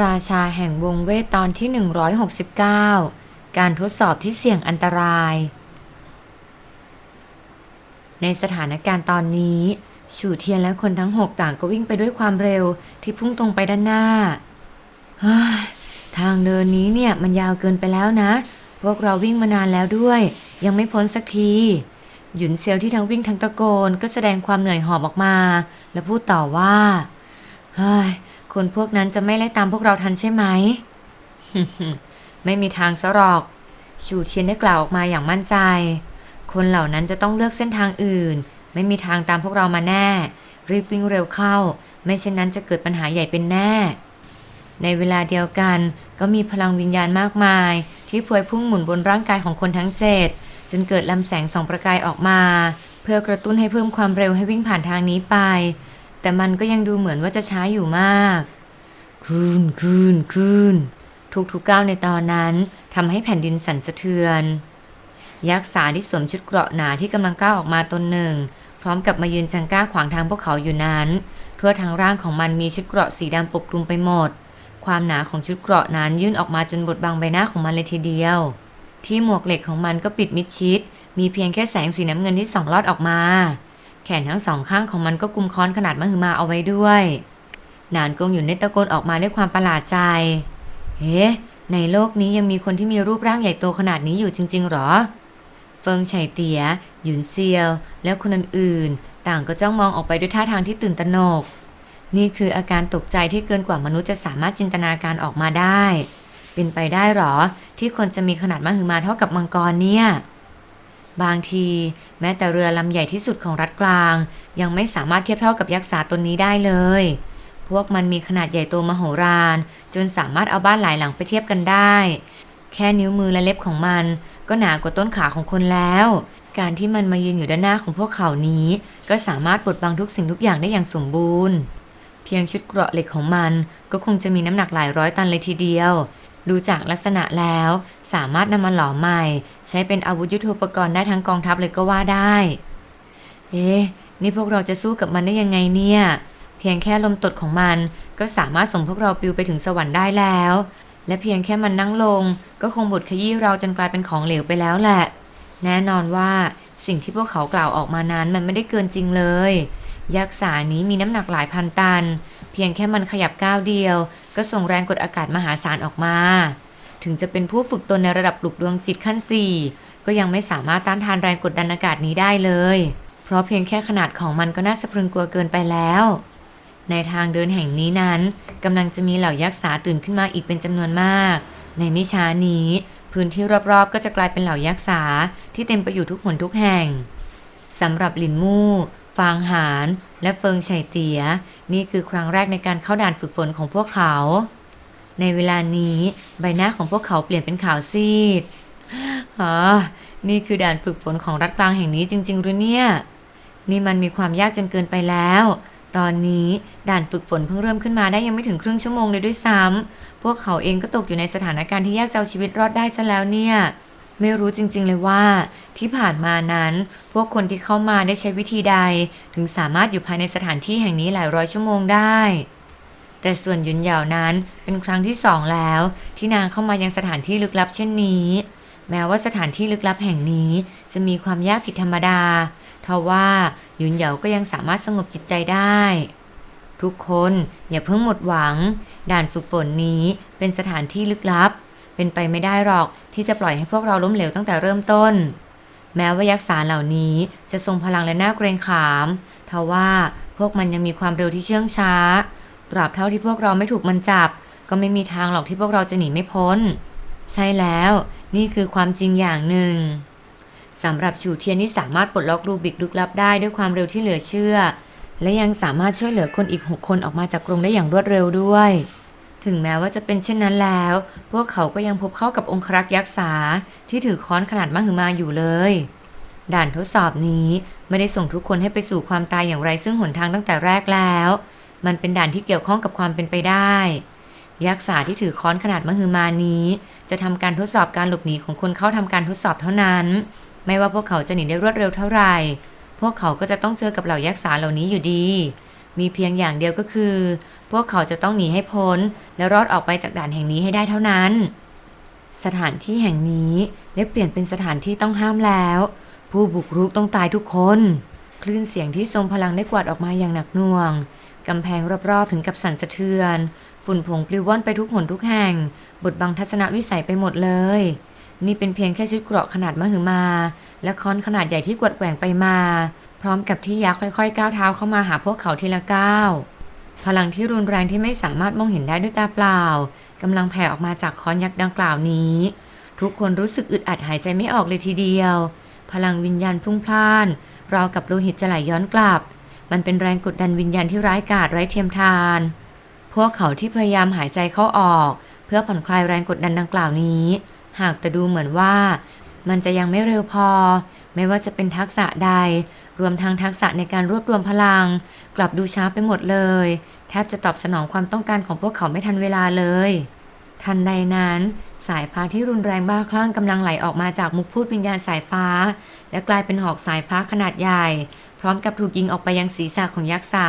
ราชาแห่งวงเวทตอนที่ 169 การทดสอบที่เสี่ยงอันตราย ในสถานการณ์ตอนนี้ ฉูเทียนและคนทั้งหกต่างก็วิ่งไปด้วยความเร็วที่พุ่งตรงไปด้านหน้า ทางเดินนี้เนี่ยมันยาวเกินไปแล้วนะ พวกเราวิ่งมานานแล้วด้วย ยังไม่พ้นสักที หยุนเซียวที่ทั้งวิ่งทั้งตะโกนก็แสดงความเหนื่อยหอบออกมา และพูดต่อว่าเฮ้ย คนพวกนั้นจะไม่ไล่ตามพวกเราทันใช่ไหม ไม่มีทางซะหรอก ชูเทียนได้กล่าวออกมาอย่างมั่นใจ คนเหล่านั้นจะต้องเลือกเส้นทางอื่น ไม่มีทางตามพวกเรามาแน่ รีบวิ่งเร็วเข้า ไม่เช่นนั้นจะเกิดปัญหาใหญ่เป็นแน่ ในเวลาเดียวกันก็มีพลังวิญญาณมากมาย ที่พวยพุ่งหมุนบนร่างกายของคนทั้งเจ็ดจนเกิดลำแสงสองประกายออกมา เพื่อกระตุ้นให้เพิ่มความเร็วให้วิ่งผ่านทางนี้ไป แต่มันก็ยังดูเหมือนว่าจะช้าอยู่มาก คืนคืนคืนทุกๆก้าวในตอนนั้นทำให้แผ่นดินสั่นสะเทือน ยักษ์สาที่สวมชุดเกราะหนาที่กำลังก้าวออกมาตนหนึ่ง พร้อมกับมายืนจังก้าขวางทางพวกเขาอยู่นั้น ทั่วทั้งร่างของมันมีชุดเกราะสีดำปกคลุมไปหมด ความหนาของชุดเกราะนั้นยื่นออกมาจนบดบังใบหน้าของมันเลยทีเดียว ที่หมวกเหล็กของมันก็ปิดมิดชิด มีเพียงแค่แสงสีน้ำเงินที่ส่องลอดออกมา แขนทั้งสองข้างของมันก็กุมค้อนขนาดมหึมาเอาไว้ด้วย นานกงอยู่ในตะโกนออกมาด้วยความประหลาดใจ เฮ้ในโลกนี้ยังมีคนที่มีรูปร่างใหญ่โตขนาดนี้อยู่จริง ๆหรอ เฟิงไฉเตีย หยุนเซียว และคนอื่นๆ ต่างก็จ้องมองออกไปด้วยท่าทางที่ตื่นตระหนก นี่คืออาการตกใจที่เกินกว่ามนุษย์จะสามารถจินตนาการออกมาได้ เป็นไปได้หรอ ที่คนจะมีขนาดมหึมาเท่ากับมังกรเนี่ย บางที แม้แต่เรือลำใหญ่ที่สุดของรัฐกลาง ยังไม่สามารถเทียบเท่ากับยักษ์สาตนนี้ได้เลย พวกมันมีขนาดใหญ่โตมโหฬารจนสามารถเอาบ้านหลายหลังไปเทียบกันได้ แค่นิ้วมือและเล็บของมัน ก็หนากว่าต้นขาของคนแล้ว การที่มันมายืนอยู่ด้านหน้าของพวกเขานี้ ก็สามารถบดบังทุกสิ่งทุกอย่างได้อย่างสมบูรณ์ เพียงชุดเกราะเหล็กของมันก็คงจะมีน้ำหนักหลายร้อยตันเลยทีเดียว ดูจากลักษณะแล้ว สามารถนำมาหล่อใหม่ ใช้เป็นอาวุธยุทโธปกรณ์ได้ทั้งกองทัพเลยก็ว่าได้ เอ๊ะ นี่พวกเราจะสู้กับมันได้ยังไงเนี่ย เพียงแค่ลมตดของมันก็สามารถส่งพวกเราปลิวไปถึงสวรรค์ได้แล้ว และเพียงแค่มันนั่งลง ก็คงบดขยี้เราจนกลายเป็นของเหลวไปแล้วแหละ แน่นอนว่าสิ่งที่พวกเขากล่าวออกมานั้นมันไม่ได้เกินจริงเลย ยักษ์สานี้มีน้ำหนักหลายพันตัน เพียงแค่มันขยับก้าวเดียว ก็ส่งแรงกดอากาศมหาศาลออกมา ถึงจะเป็นผู้ฝึกตนในระดับปลุกดวงจิตขั้นสี่ก็ยังไม่สามารถต้านทานแรงกดดันอากาศนี้ได้เลย เพราะเพียงแค่ขนาดของมันก็น่าสะพรึงกลัวเกินไปแล้ว ในทางเดินแห่งนี้นั้นกำลังจะมีเหล่ายักษ์สาตื่นขึ้นมาอีกเป็นจำนวนมาก ในไม่ช้านี้พื้นที่รอบๆ ก็จะกลายเป็นเหล่ายักษ์สาที่เต็มไปอยู่ทุกหนทุกแห่งสำหรับหลินมู่ ฟางหาน และเฟิงไฉเตีย นี่คือครั้งแรกในการเข้าด่านฝึกฝนของพวกเขา ในเวลานี้ใบหน้าของพวกเขาเปลี่ยนเป็นขาวซีดอ๋อนี่คือด่านฝึกฝนของรัฐกลางแห่งนี้จริงๆหรือเนี่ย นี่มันมีความยากจนเกินไปแล้ว ตอนนี้ด่านฝึกฝนเพิ่งเริ่มขึ้นมาได้ยังไม่ถึงครึ่งชั่วโมงเลยด้วยซ้ำพวกเขาเองก็ตกอยู่ในสถานการณ์ที่ยากจะเอาชีวิตรอดได้ซะแล้วเนี่ย ไม่รู้จริงๆเลยว่า ที่ผ่านมานั้น พวกคนที่เข้ามาได้ใช้วิธีใด ถึงสามารถอยู่ภายในสถานที่แห่งนี้หลายร้อยชั่วโมงได้ แต่ส่วนยุนเหยาวนั้นเป็นครั้งที่สองแล้ว ที่นางเข้ามายังสถานที่ลึกลับเช่นนี้ แม้ว่าสถานที่ลึกลับแห่งนี้ จะมีความยากผิดธรรมดาทว่ายุนเหยาก็ยังสามารถสงบจิตใจได้ ทุกคนอย่าเพิ่งหมดหวัง ด่านฝึกฝนนี้เป็นสถานที่ลึกลับ เป็นไปไม่ได้หรอกที่จะปล่อยให้พวกเราล้มเหลวตั้งแต่เริ่มต้น แม้ว่ายักษ์สารเหล่านี้จะทรงพลังและน่าเกรงขามทว่าพวกมันยังมีความเร็วที่เชื่องช้าตราบเท่าที่พวกเราไม่ถูกมันจับ ก็ไม่มีทางหรอกที่พวกเราจะหนีไม่พ้น ใช่แล้วนี่คือความจริงอย่างหนึ่งสำหรับฉูเทียนที่สามารถปลดล็อกรูบิกลึกลับได้ด้วยความเร็วที่เหลือเชื่อ และยังสามารถช่วยเหลือคนอีก 6 คนออกมาจากกรงได้อย่างรวดเร็วด้วย ถึงแม้ว่าจะเป็นเช่นนั้นแล้ว พวกเขาก็ยังพบเข้ากับองครักษ์ยักษ์สาที่ถือค้อนขนาดมหึมาอยู่เลย ด่านทดสอบนี้ไม่ได้ส่งทุกคนให้ไปสู่ความตายอย่างไรซึ่งหนทางตั้งแต่แรกแล้ว มันเป็นด่านที่เกี่ยวข้องกับความเป็นไปได้ ยักษ์สาที่ถือค้อนขนาดมหึมานี้ จะทำการทดสอบการหลบหนีของคนเข้าทำการทดสอบเท่านั้น ไม่ว่าพวกเขาจะหนีได้รวดเร็วเท่าไหร่ พวกเขาก็จะต้องเจอกับเหล่ายักษ์สาเหล่านี้อยู่ดี มีเพียงอย่างเดียวก็คือ พวกเขาจะต้องหนีให้พ้น และรอดออกไปจากด่านแห่งนี้ให้ได้เท่านั้น สถานที่แห่งนี้ได้เปลี่ยนเป็นสถานที่ต้องห้ามแล้ว ผู้บุกรุกต้องตายทุกคน คลื่นเสียงที่ทรงพลังได้กวาดออกมาอย่างหนักหน่วงกำแพงรอบๆถึงกับสั่นสะเทือน ฝุ่นผงปลิวว่อนไปทุกหนทุกแห่ง บดบังทัศนวิสัยไปหมดเลย นี่เป็นเพียงแค่ชุดเกราะขนาดมหึมา และค้อนขนาดใหญ่ที่กวดแกว่งไปมา พร้อมกับที่ยักษ์ค่อยๆก้าวเท้าเข้ามาหาพวกเขาทีละก้าวพลังที่รุนแรงที่ไม่สามารถมองเห็นได้ด้วยตาเปล่ากำลังแผ่ออกมาจากค้อนยักษ์ดังกล่าวนี้ ทุกคนรู้สึกอึดอัดหายใจไม่ออกเลยทีเดียว พลังวิญญาณพุ่งพล่านราวกับโลหิตจะไหลย้อนกลับ มันเป็นแรงกดดันวิญญาณที่ร้ายกาจไร้เทียมทาน พวกเขาที่พยายามหายใจเข้าออก เพื่อผ่อนคลายแรงกดดันดังกล่าวนี้ หากแต่ดูเหมือนว่า มันจะยังไม่เร็วพอ ไม่ว่าจะเป็นทักษะใด รวมทั้งทักษะในการรวบรวมพลัง กลับดูช้าไปหมดเลย แทบจะตอบสนองความต้องการของพวกเขาไม่ทันเวลาเลย ทันใดนั้น สายฟ้าที่รุนแรงบ้าคลั่งกำลังไหลออกมาจากมุกพูดวิญญาณสายฟ้า และกลายเป็นหอกสายฟ้าขนาดใหญ่ พร้อมกับถูกยิงออกไปยังศีรษะของยักษ์สา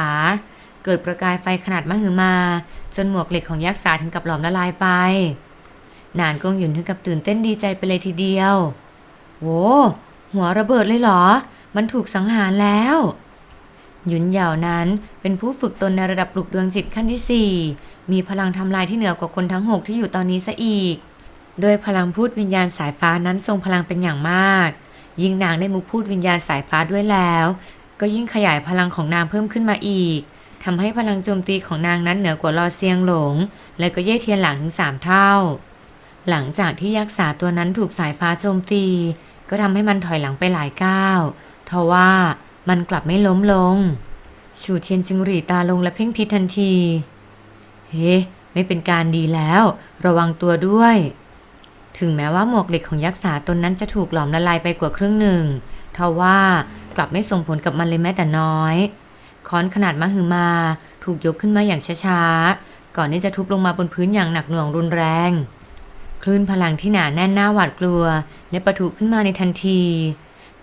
เกิดประกายไฟขนาดมหึมา จนหมวกเหล็กของยักษ์สาถึงกับหลอมละลายไป นานกงหยุนถึงกับตื่นเต้นดีใจไปเลยทีเดียว โว้ หัวระเบิดเลยเหรอ มันถูกสังหารแล้ว หยุนเหย่านั้นเป็นผู้ฝึกตนในระดับปลุกดวงจิตขั้นที่ 4 มีพลังทำลายที่เหนือกว่าคนทั้ง 6 ที่อยู่ตอนนี้ซะอีก โดยพลังพูดวิญญาณสายฟ้านั้นทรงพลังเป็นอย่างมาก ยิ่งนางได้มุกพูดวิญญาณสายฟ้าด้วยแล้ว ก็ยิ่งขยายพลังของนางเพิ่มขึ้นมาอีกทำให้พลังโจมตีของนางนั้นเหนือกว่าลอเซียงหลง และก็เย่เทียนหลังถึงสามเท่า หลังจากที่ยักษ์สาตัวนั้นถูกสายฟ้าโจมตี ก็ทำให้มันถอยหลังไปหลายก้าวทว่ามันกลับไม่ล้มลง ชูเทียนจึงหรีตาลงและเพ่งพิษทันที เฮ้ ไม่เป็นการดีแล้ว ระวังตัวด้วย ถึงแม้ว่าหมวกเหล็กของยักษ์สาตนนั้นจะถูกหลอมละลายไปกว่าครึ่งหนึ่งทว่ากลับไม่ส่งผลกับมันเลยแม้แต่น้อย ค้อนขนาดมหึมาถูกยกขึ้นมาอย่างช้าๆ ก่อนที่จะทุบลงมาบนพื้นอย่างหนักหน่วงรุนแรง คลื่นพลังที่หนาแน่นหน้าหวาดกลัวได้ประทุขึ้นมาในทันที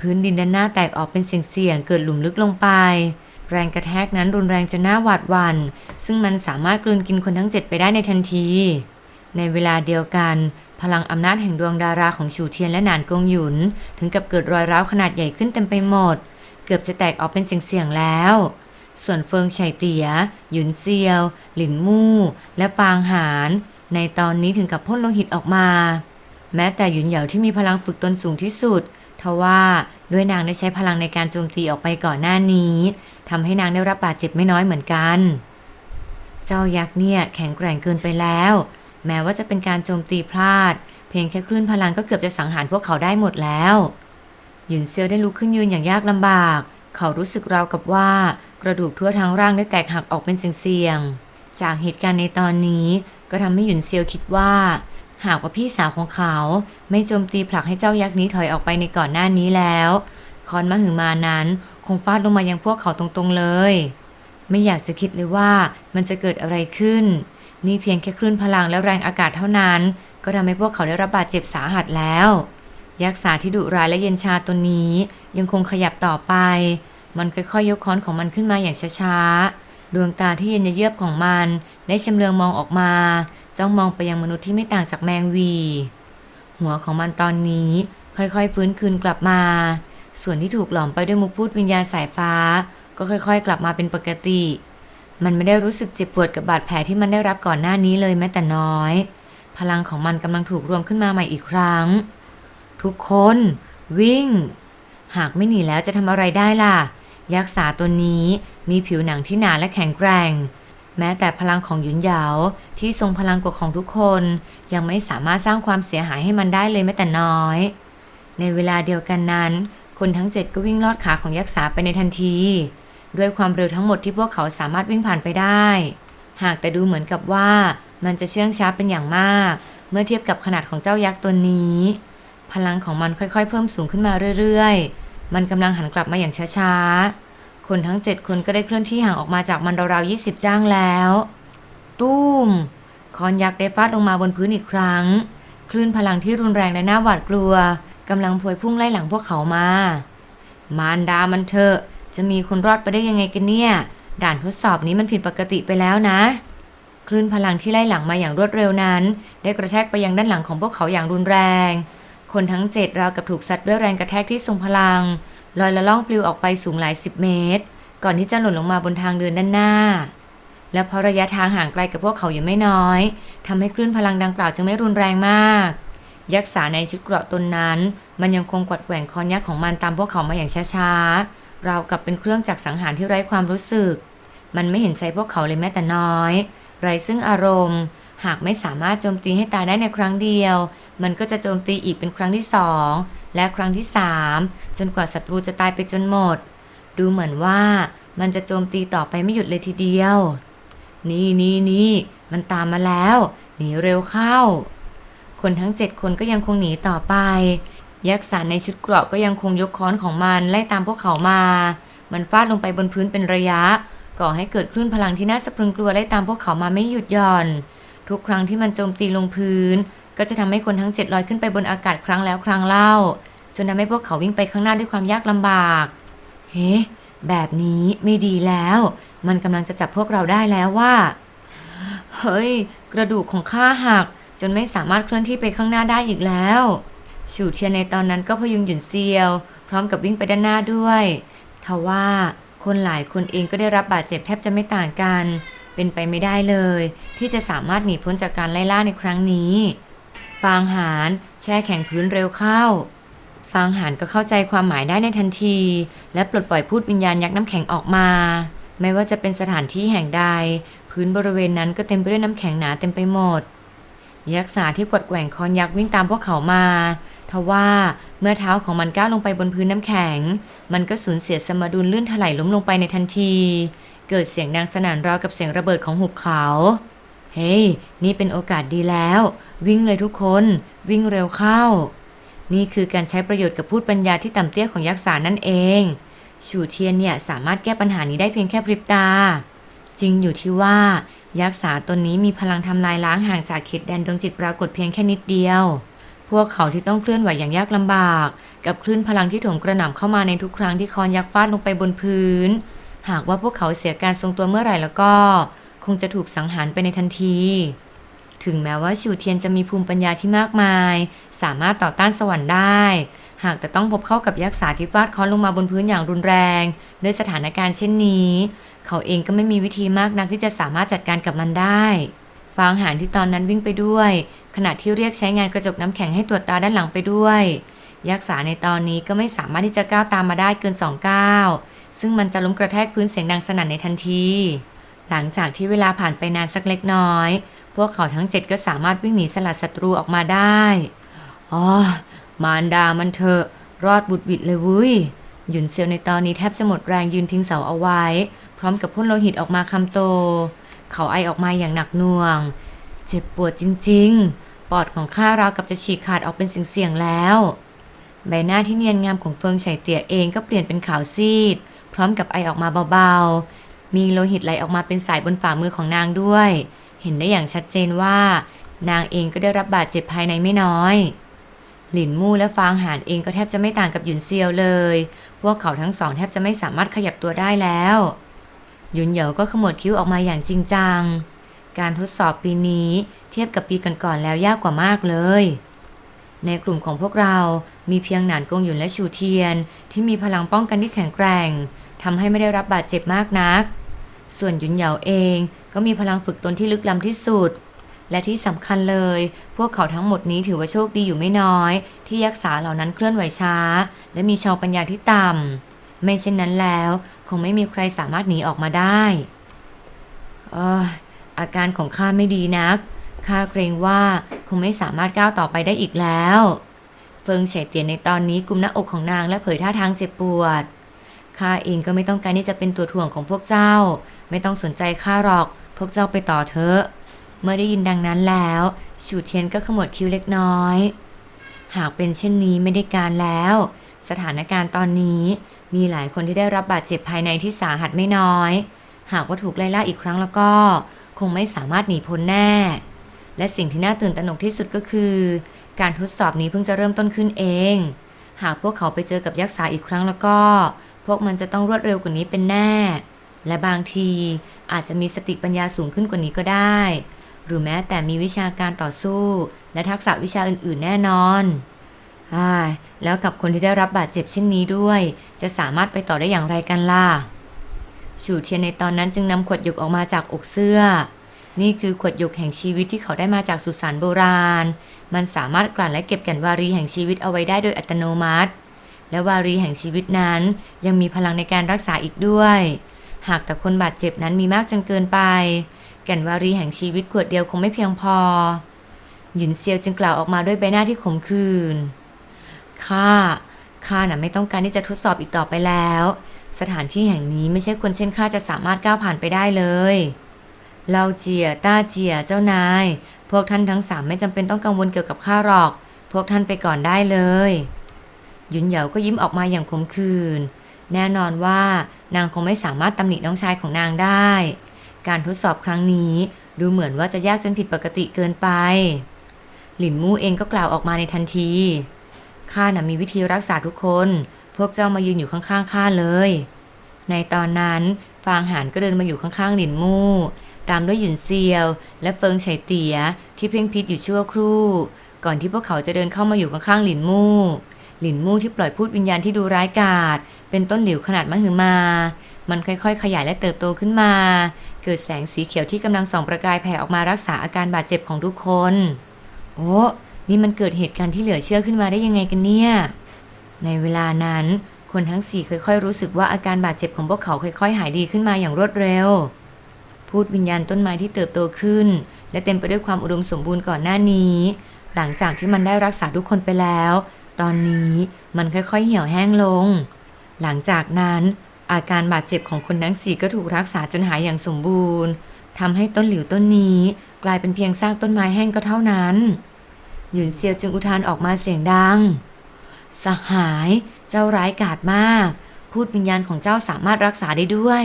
พื้นดินด้านหน้าแตกออกเป็นเสียงๆเกิดหลุมลึกลงไป แรงกระแทกนั้นรุนแรงจนหน้าหวาดวัน่นซึ่งมันสามารถกลืนกินคนทั้งเจ็ดไปได้ในทันที ในเวลาเดียวกัน พลังอำนาจแห่งดวงดาราของฉูเทียนและหนานกงหยุน ถึงกับเกิดรอยร้าวขนาดใหญ่ขึ้นเต็มไปหมด เกือบจะแตกออกเป็นเสียงๆแล้วส่วนเฟิงไฉเตีย หยุนเซียว หลินมู่ และฟางหาน ในตอนนี้ถึงกับพ่นโลหิตออกมา แม้แต่หยุนเหยาที่มีพลังฝึกตนสูงที่สุดทว่าด้วยนางได้ใช้พลังในการโจมตีออกไปก่อนหน้านี้ทำให้นางได้รับบาดเจ็บไม่น้อยเหมือนกัน เจ้ายักษ์เนี่ยแข็งแกร่งเกินไปแล้ว แม้ว่าจะเป็นการโจมตีพลาด เพียงแค่คลื่นพลังก็เกือบจะสังหารพวกเขาได้หมดแล้วหยุนเซียวได้ลุกขึ้นยืนอย่างยากลำบาก เขารู้สึกราวกับว่ากระดูกทั่วทั้งร่างได้แตกหักออกเป็นเสียงๆจากเหตุการณ์ในตอนนี้ ก็ทำให้หยุนเซียวคิดว่า หากว่าพี่สาวของเขา ไม่โจมตีผลักให้เจ้ายักษ์นี้ถอยออกไปในก่อนหน้านี้แล้วคอนมหึมานั้น คงฟาดลงมายังพวกเขาตรงๆเลย ไม่อยากจะคิดเลยว่ามันจะเกิดอะไรขึ้น นี่เพียงแค่คลื่นพลังและแรงอากาศเท่านั้น ก็ทำให้พวกเขาได้รับบาดเจ็บสาหัสแล้ว ยักษ์สาที่ดุร้ายและเย็นชาตัวนี้ ยังคงขยับต่อไป มันค่อยๆยกค้อนของมันขึ้นมาอย่างช้าๆดวงตาที่เย็นเยือกของมัน ได้ชำเลืองมองออกมา จ้องมองไปยังมนุษย์ที่ไม่ต่างจากแมงวี หัวของมันตอนนี้ค่อยๆฟื้นคืนกลับมา ส่วนที่ถูกหลอมไปด้วยมุกพูดวิญญาณสายฟ้า ก็ค่อยๆ กลับมาเป็นปกติ มันไม่ได้รู้สึกเจ็บปวดกับบาดแผลที่มันได้รับก่อนหน้านี้เลยแม้แต่น้อย พลังของมันกำลังถูกรวมขึ้นมาใหม่อีกครั้ง ทุกคน วิ่ง หากไม่หนีแล้วจะทำอะไรได้ล่ะ ยักษ์สาตัวนี้มีผิวหนังที่หนาและแข็งแกร่ง แม้แต่พลังของหยุนเหยาที่ทรงพลังกว่าของทุกคน ยังไม่สามารถสร้างความเสียหายให้มันได้เลยแม้แต่น้อย ในเวลาเดียวกันนั้น คนทั้งเจ็ดก็วิ่งลอดขาของยักษ์สาไปในทันที ด้วยความเร็วทั้งหมดที่พวกเขาสามารถวิ่งผ่านไปได้ หากแต่ดูเหมือนกับว่ามันจะเชื่องช้าเป็นอย่างมาก เมื่อเทียบกับขนาดของเจ้ายักษ์ตัวนี้ พลังของมันค่อยๆ เพิ่มสูงขึ้นมาเรื่อยๆ มันกำลังหันกลับมาอย่างช้าๆ คนทั้งเจ็ดคนก็ได้เคลื่อนที่ห่างออกมาจากมันราวๆ20 จ้างแล้ว ตุ้มคอนยักษ์ได้ฟาดลงมาบนพื้นอีกครั้ง คลื่นพลังที่รุนแรงและน่าหวาดกลัวกำลังพวยพุ่งไล่หลังพวกเขามา มารดามันเถอะจะมีคนรอดไปได้ยังไงกันเนี่ยดด่านทดสอบนี้มันผิดปกติไปแล้วนะ คลื่นพลังที่ไล่หลังมาอย่างรวดเร็วนั้น ได้กระแทกไปยังด้านหลังของพวกเขาอย่างรุนแรง คนทั้งเจ็ดราวกับถูกซัดด้วยแรงกระแทกที่ทรงพลัง ลอยละล่องปลิวออกไปสูงหลายสิบเมตร ก่อนที่จะหล่นลงมาบนทางเดินด้านหน้า และเพราะระยะทางห่างไกลกับพวกเขาอยู่ไม่น้อยทำให้คลื่นพลังดังกล่าวจึงไม่รุนแรงมาก ยักษ์สาในชุดเกราะตนนั้น มันยังคงกวัดแกว่งคอนยักษ์ของมันตามพวกเขามาอย่างช้าๆราวกับเป็นเครื่องจักรสังหารที่ไร้ความรู้สึก มันไม่เห็นใจพวกเขาเลยแม้แต่น้อย ไร้ซึ่งอารมณ์ หากไม่สามารถโจมตีให้ตายได้ในครั้งเดียว มันก็จะโจมตีอีกเป็นครั้งที่สอง และครั้งที่สามจนกว่าศัตรูจะตายไปจนหมด ดูเหมือนว่ามันจะโจมตีต่อไปไม่หยุดเลยทีเดียว นี่นี่นี่มันตามมาแล้ว หนีเร็วเข้า คนทั้งเจ็ดคนก็ยังคงหนีต่อไป ยักษ์สารในชุดเกราะก็ยังคงยกค้อนของมันไล่ตามพวกเขามา มันฟาดลงไปบนพื้นเป็นระยะ ก่อให้เกิดคลื่นพลังที่น่าสะพรึงกลัวไล่ตามพวกเขามาไม่หยุดหย่อน ทุกครั้งที่มันโจมตีลงพื้น ก็จะทำให้คนทั้งเจ็ดลอยขึ้นไปบนอากาศครั้งแล้วครั้งเล่า จนทำให้พวกเขาวิ่งไปข้างหน้าด้วยความยากลำบาก เฮ้ แบบนี้ไม่ดีแล้ว มันกำลังจะจับพวกเราได้แล้วว่า เฮ้ย กระดูกของข้าหัก จนไม่สามารถเคลื่อนที่ไปข้างหน้าได้อีกแล้วฉูเทียนในตอนนั้นก็พยุงหยุนเซียว พร้อมกับวิ่งไปด้านหน้าด้วยทว่าคนหลายคนเองก็ได้รับบาดเจ็บแทบจะไม่ต่างกัน เป็นไปไม่ได้เลย ที่จะสามารถหนีพ้นจากการไล่ล่าในครั้งนี้ ฟางหานแช่แข็งพื้นเร็วเข้า ฟางหานก็เข้าใจความหมายได้ในทันที และปลดปล่อยพูดวิญญาณยักษ์น้ำแข็งออกมา ไม่ว่าจะเป็นสถานที่แห่งใด พื้นบริเวณนั้นก็เต็มไปด้วยน้ำแข็งหนาเต็มไปหมด ยักษ์สาที่กวดแกว่งคอนยักษ์วิ่งตามพวกเขามาทว่าเมื่อเท้าของมันก้าวลงไปบนพื้นน้ำแข็ง มันก็สูญเสียสมดุลลื่นถลายล้มลงไปในทันที เกิดเสียงดังสนั่นราวกับเสียงระเบิดของหุบเขา เฮ้ย นี่เป็นโอกาสดีแล้ว วิ่งเลยทุกคน วิ่งเร็วเข้า นี่คือการใช้ประโยชน์กับพูดปัญญาที่ต่ำเตี้ยของยักษ์สานั่นเองฉูเทียนเนี่ยสามารถแก้ปัญหานี้ได้เพียงแค่พริบตา จริงอยู่ที่ว่า ยักษ์สาตนนี้มีพลังทำลายล้างห่างจากเขตแดนดวงจิตปรากฏเพียงแค่นิดเดียว พวกเขาที่ต้องเคลื่อนไหวอย่างยากลำบาก กับคลื่นพลังที่ถมกระหน่ำเข้ามาในทุกครั้งที่คอนยักษ์ฟาดลงไปบนพื้น หากว่าพวกเขาเสียการทรงตัวเมื่อไหร่แล้วก็ คงจะถูกสังหารไปในทันที ถึงแม้ว่าชูเทียนจะมีภูมิปัญญาที่มากมาย สามารถต่อต้านสวรรค์ได้ หากแต่ต้องพบเข้ากับยักษ์สาที่ฟาดค้อนลงมาบนพื้นอย่างรุนแรง ด้วยสถานการณ์เช่นนี้ เขาเองก็ไม่มีวิธีมากนักที่จะสามารถจัดการกับมันได้ฟางหานที่ตอนนั้นวิ่งไปด้วย ขณะที่เรียกใช้งานกระจกน้ำแข็งให้ตรวจตาด้านหลังไปด้วยยักษ์สาในตอนนี้ก็ไม่สามารถที่จะก้าวตามมาได้เกินสองก้าวซึ่งมันจะล้มกระแทกพื้นเสียงดังสนั่นในทันที หลังจากที่เวลาผ่านไปนานสักเล็กน้อย พวกเขาทั้งเจ็ดก็สามารถวิ่งหนีสลัดศัตรูออกมาได้อ๋อมารดามันเถอะรอดบุดวิดเลยวุ้ยหยุนเซียวในตอนนี้แทบจะหมดแรงยืนพิงเสาเอาไว้ พร้อมกับพ่นโลหิตออกมาคำโต เขาไอออกมาอย่างหนักหน่วง เจ็บปวดจริงๆ ปอดของข้าราวกับจะฉีกขาดออกเป็นเสียงๆแล้ว ใบหน้าที่เนียนงามของเฟิงไฉเตี่ยเองก็เปลี่ยนเป็นขาวซีด พร้อมกับไอออกมาเบาๆ มีโลหิตไหลออกมาเป็นสายบนฝ่ามือของนางด้วย เห็นได้อย่างชัดเจนว่า นางเองก็ได้รับบาดเจ็บภายในไม่น้อย หลินมู่และฟางหานเองก็แทบจะไม่ต่างกับหยุนเซียวเลย พวกเขาทั้งสองแทบจะไม่สามารถขยับตัวได้แล้ว หยุนเหยวก็ขมวดคิ้วออกมาอย่างจริงจัง การทดสอบปีนี้เทียบกับปีก่อนๆแล้วยากกว่ามากเลย ในกลุ่มของพวกเรา มีเพียงหนานกงหยุนและชูเทียน ที่มีพลังป้องกันที่แข็งแกร่งทำให้ไม่ได้รับบาดเจ็บมากนัก ส่วนหยุนเหยาเองก็มีพลังฝึกตนที่ลึกล้ำที่สุด และที่สำคัญเลย พวกเขาทั้งหมดนี้ถือว่าโชคดีอยู่ไม่น้อย ที่ยักษ์สาเหล่านั้นเคลื่อนไหวช้า และมีชาวปัญญาที่ต่ำไม่เช่นนั้นแล้ว คงไม่มีใครสามารถหนีออกมาได้อออาการของข้าไม่ดีนักข้าเกรงว่าคงไม่สามารถก้าวต่อไปได้อีกแล้ว เฟิงเฉยเตียนในตอนนี้กุมหน้าอกของนางและเผยท่าทางเจ็บปวดข้าเองก็ไม่ต้องการที่จะเป็นตัวถ่วงของพวกเจ้า ไม่ต้องสนใจข้าหรอก พวกเจ้าไปต่อเถอะ เมื่อได้ยินดังนั้นแล้ว ชูเทียนก็ขมวดคิ้วเล็กน้อย หากเป็นเช่นนี้ไม่ได้การแล้ว สถานการณ์ตอนนี้มีหลายคนที่ได้รับบาดเจ็บภายในที่สาหัสไม่น้อย หากว่าถูกไล่ล่าอีกครั้งแล้วก็ คงไม่สามารถหนีพ้นแน่ และสิ่งที่น่าตื่นตระหนกที่สุดก็คือ การทดสอบนี้เพิ่งจะเริ่มต้นขึ้นเอง หากพวกเขาไปเจอกับยักษ์สาอีกครั้งแล้วก็ พวกมันจะต้องรวดเร็วกว่านี้เป็นแน่ และบางทีอาจจะมีสติปัญญาสูงขึ้นกว่านี้ก็ได้ หรือแม้แต่มีวิชาการต่อสู้ และทักษะวิชาอื่น ๆ แน่นอนอแล้วกับคนที่ได้รับบาดเจ็บเช่นนี้ด้วย จะสามารถไปต่อได้อย่างไรกันล่ะฉูเทียนในตอนนั้นจึงนำขวดหยกออกมาจากอกเสื้อ นี่คือขวดหยกแห่งชีวิตที่เขาได้มาจากสุสานโบราณ มันสามารถกลั่นและเก็บแก่นวารีแห่งชีวิตเอาไว้ได้โดยอัตโนมัติ และวารีแห่งชีวิตนั้น ยังมีพลังในการรักษาอีกด้วย หากแต่คนบาดเจ็บนั้นมีมากจนเกินไป แก่นวารีแห่งชีวิตขวดเดียวคงไม่เพียงพอ หยินเซียวจึงกล่าวออกมาด้วยใบหน้าที่ขมขื่นข้าข้าน่ะไม่ต้องการที่จะทดสอบอีกต่อไปแล้ว สถานที่แห่งนี้ไม่ใช่คนเช่นข้าจะสามารถก้าวผ่านไปได้เลยเราเจียต้าเจียเจ้านาย พวกท่านทั้งสามไม่จำเป็นต้องกังวลเกี่ยวกับข้าหรอก พวกท่านไปก่อนได้เลย หยุนเหยาก็ยิ้มออกมาอย่างขมขื่น แน่นอนว่านางคงไม่สามารถตำหนิน้องชายของนางได้ การทดสอบครั้งนี้ดูเหมือนว่าจะยากจนผิดปกติเกินไป หลินมู่เองก็กล่าวออกมาในทันที ข้าน่ะมีวิธีรักษาทุกคน พวกเจ้ามายืนอยู่ข้างๆข้าเลย ในตอนนั้นฟางหานก็เดินมาอยู่ข้างๆหลินมู่ตามด้วยหยุนเซียว และเฟิงไฉเตียที่เพ่งพิษอยู่ชั่วครู่ ก่อนที่พวกเขาจะเดินเข้ามาอยู่ข้างๆหลินมู่ หลินมู่ที่ปล่อยพูดวิญญาณที่ดูร้ายกาจเป็นต้นหลิวขนาดมหึมา มันค่อยๆ ขยายและเติบโตขึ้นมา เกิดแสงสีเขียวที่กำลังส่องประกายแผ่ออกมารักษาอาการบาดเจ็บของทุกคน โอ้นี่มันเกิดเหตุการณ์ที่เหลือเชื่อขึ้นมาได้ยังไงกันเนี่ย ในเวลานั้น คนทั้งสี่ค่อยๆ รู้สึกว่าอาการบาดเจ็บของพวกเขาค่อยๆ หายดีขึ้นมาอย่างรวดเร็ว พูดวิญญาณต้นไม้ที่เติบโตขึ้น และเต็มไปด้วยความอุดมสมบูรณ์ก่อนหน้านี้ หลังจากที่มันได้รักษาทุกคนไปแล้ว ตอนนี้มันค่อยๆเหี่ยวแห้งลง หลังจากนั้นอาการบาดเจ็บของคนทั้งสี่ก็ถูกรักษาจนหายอย่างสมบูรณ์ทำให้ต้นหลิวต้นนี้ กลายเป็นเพียงซากต้นไม้แห้งก็เท่านั้น หยุนเซียวจึงอุทานออกมาเสียงดัง สหาย เจ้าร้ายกาจมาก พูดวิญญาณของเจ้าสามารถรักษาได้ด้วย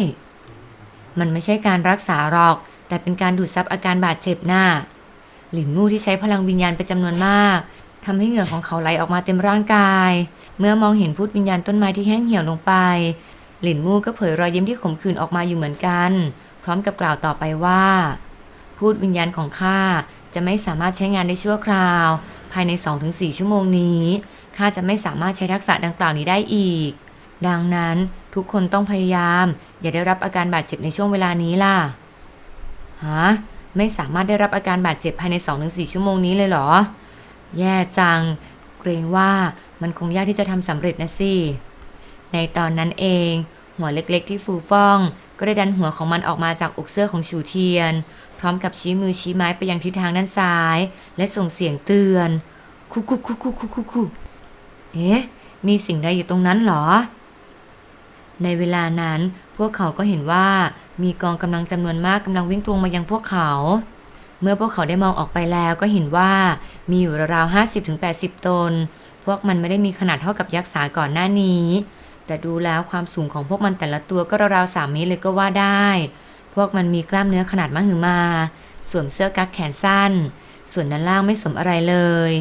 มันไม่ใช่การรักษาหรอก แต่เป็นการดูดซับอาการบาดเจ็บหน่ะหลินมู่ที่ใช้พลังวิญญาณเป็นจำนวนมาก ทำให้เหงื่อของเขาไหลออกมาเต็มร่างกาย เมื่อมองเห็นพูดวิญญาณต้นไม้ที่แห้งเหี่ยวลงไป หลินมู่ก็เผยรอยยิ้มที่ขมขื่นออกมาอยู่เหมือนกัน พร้อมกับกล่าวต่อไปว่า พูดวิญญาณของข้าจะไม่สามารถใช้งานได้ชั่วคราว ภายใน 2-4 ชั่วโมงนี้ข้าจะไม่สามารถใช้ทักษะดังกล่าวนี้ได้อีก ดังนั้นทุกคนต้องพยายาม อย่าได้รับอาการบาดเจ็บในช่วงเวลานี้ล่ะฮะไม่สามารถได้รับอาการบาดเจ็บภายใน 2-4 ชั่วโมงนี้เลยเหรอ แย่จัง เกรงว่ามันคงยากที่จะทำสำเร็จนะสิ ในตอนนั้นเอง หัวเล็กๆที่ฟูฟ่อง ก็ได้ดันหัวของมันออกมาจากอกเสื้อของชูเทียน พร้อมกับชี้มือชี้ไม้ไปยังทิศทางด้านซ้าย และส่งเสียงเตือน คุคุคุคุคุคุคุเอ๊ะ มีสิ่งใดอยู่ตรงนั้นเหรอ ในเวลานั้นพวกเขาก็เห็นว่ามีกองกำลังจำนวนมากกำลังวิ่งตรงมายังพวกเขา เมื่อพวกเขาได้มองออกไปแล้วก็เห็นว่ามีอยู่ราวๆห้าสิบถึงแปดสิบตน พวกมันไม่ได้มีขนาดเท่ากับยักษ์สาก่อนหน้านี้ แต่ดูแล้วความสูงของพวกมันแต่ละตัวก็ราวๆสามเมตรเลยก็ว่าได้ พวกมันมีกล้ามเนื้อขนาดมหึมา สวมเสื้อกั๊กแขนสั้น ส่วนด้านล่างไม่สวมอะไรเลย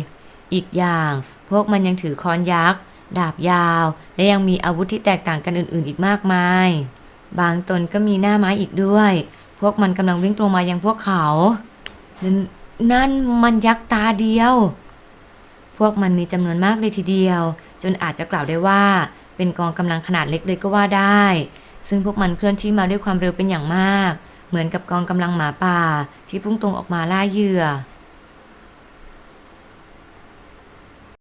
อีกอย่างพวกมันยังถือค้อนยักษ์ ดาบยาว และยังมีอาวุธที่แตกต่างกันอื่นๆ อีกมากมาย บางตนก็มีหน้าไม้อีกด้วย พวกมันกำลังวิ่งตรงมายังพวกเขา นนั่นมันยักษ์ตาเดียว พวกมันมีจำนวนมากเลยทีเดียว จนอาจจะกล่าวได้ว่า เป็นกองกำลังขนาดเล็กเลยก็ว่าได้ ซึ่งพวกมันเคลื่อนที่มาด้วยความเร็วเป็นอย่างมาก เหมือนกับกองกำลังหมาป่าที่พุ่งตรงออกมาล่าเหยื่อ